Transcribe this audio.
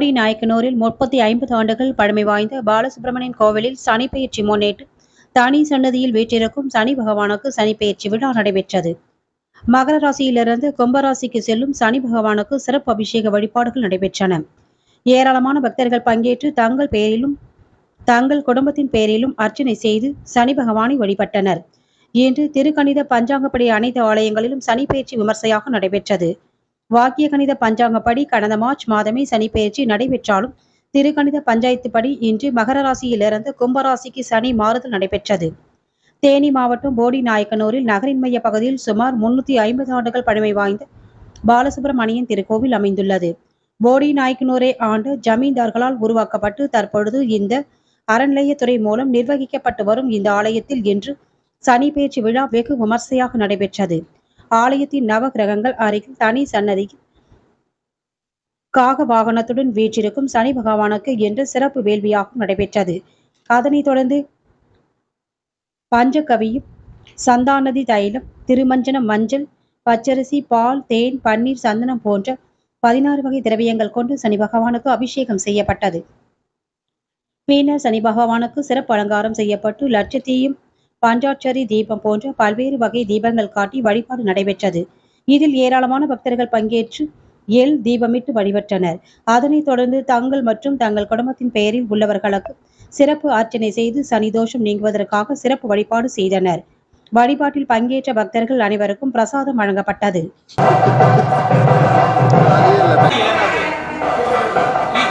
போடி நாயக்கனூரில் முப்பத்தி ஐம்பது ஆண்டுகள் பழமை வாய்ந்த பாலசுப்பிரமணியன் கோவிலில் சனி பெயர்ச்சி தனி சன்னதியில் வீற்றிருக்கும் சனி பகவானுக்கு சனி பெயர்ச்சி விழா நடைபெற்றது. மகர ராசியிலிருந்து கும்பராசிக்கு செல்லும் சனி பகவானுக்கு சிறப்பு அபிஷேக வழிபாடுகள் நடைபெற்றன. ஏராளமான பக்தர்கள் பங்கேற்று தங்கள் பெயரிலும் தங்கள் குடும்பத்தின் பெயரிலும் அர்ச்சனை செய்து சனி பகவானை வழிபட்டனர். இன்று திருக்கணித பஞ்சாங்கப்படி அனைத்து ஆலயங்களிலும் சனிப்பெயர்ச்சி விமர்சையாக நடைபெற்றது. வாக்கிய கணித பஞ்சாங்கப்படி கடந்த மார்ச் மாதமே சனிப்பெயர்ச்சி நடைபெற்றாலும் திருக்கணித பஞ்சாயத்துப்படி இன்று மகர ராசியிலிருந்து கும்பராசிக்கு சனி மாறுதல் நடைபெற்றது. தேனி மாவட்டம் போடி நாயக்கனூரில் நகரின் மைய பகுதியில் சுமார் முன்னூத்தி ஐம்பது ஆண்டுகள் பழமை வாய்ந்த பாலசுப்பிரமணியன் திருக்கோவில் அமைந்துள்ளது. போடி நாயக்கனூரை ஆண்டு ஜமீன்தார்களால் உருவாக்கப்பட்டு தற்பொழுது இந்த அறநிலையத்துறை மூலம் நிர்வகிக்கப்பட்டு வரும் இந்த ஆலயத்தில் இன்று சனி பேச்சு விழா வெகு விமர்சையாக நடைபெற்றது. ஆலயத்தின் நவ கிரகங்கள் அருகில் தனி சன்னதியில் காக வாகனத்துடன் வீற்றிருக்கும் சனி பகவானுக்கு என்று சிறப்பு வேள்வியாகவும் நடைபெற்றது. அதனைத் தொடர்ந்து பஞ்சகவியும் சந்தானதி தைலம் திருமஞ்சனம் மஞ்சள் பச்சரிசி பால் தேன் பன்னீர் சந்தனம் போன்ற பதினாறு வகை திரவியங்கள் கொண்டு சனி பகவானுக்கு அபிஷேகம் செய்யப்பட்டது. பின்னர் சனி பகவானுக்கு சிறப்பு அலங்காரம் செய்யப்பட்டு லட்சத்தையும் பஞ்சாட்சரி தீபம் போன்ற பல்வேறு வகை தீபங்கள் காட்டி வழிபாடு நடைபெற்றது. இதில் ஏராளமான பக்தர்கள் பங்கேற்று எல் தீபமிட்டு வழிபட்டனர். அதனைத் தொடர்ந்து தங்கள் மற்றும் தங்கள் குடும்பத்தின் பெயரில் உள்ளவர்களுக்கு சிறப்பு அர்ச்சனை செய்து சனிதோஷம் நீங்குவதற்காக சிறப்பு வழிபாடு செய்தனர். வழிபாட்டில் பங்கேற்ற பக்தர்கள் அனைவருக்கும் பிரசாதம் வழங்கப்பட்டது. டீ